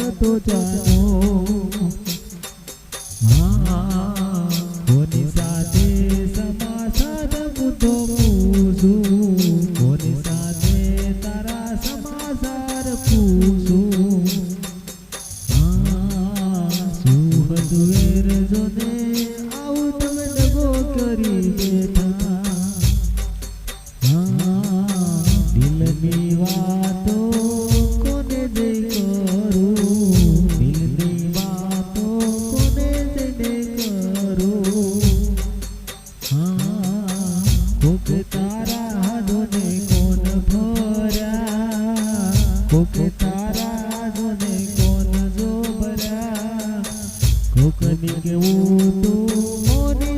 લાગતો જાનો હા કોની સાથે સમાચાર હું તો પૂછું કોની સાથે તારા સમાચાર પૂછું હા શું હતું જોને આવું તમે ડગો કરી બેઠા કોક તારા હાડોને કોણ ભર્યા કોક તારા હાડોને કોણ જોબરા કોકની કેવું તું મોને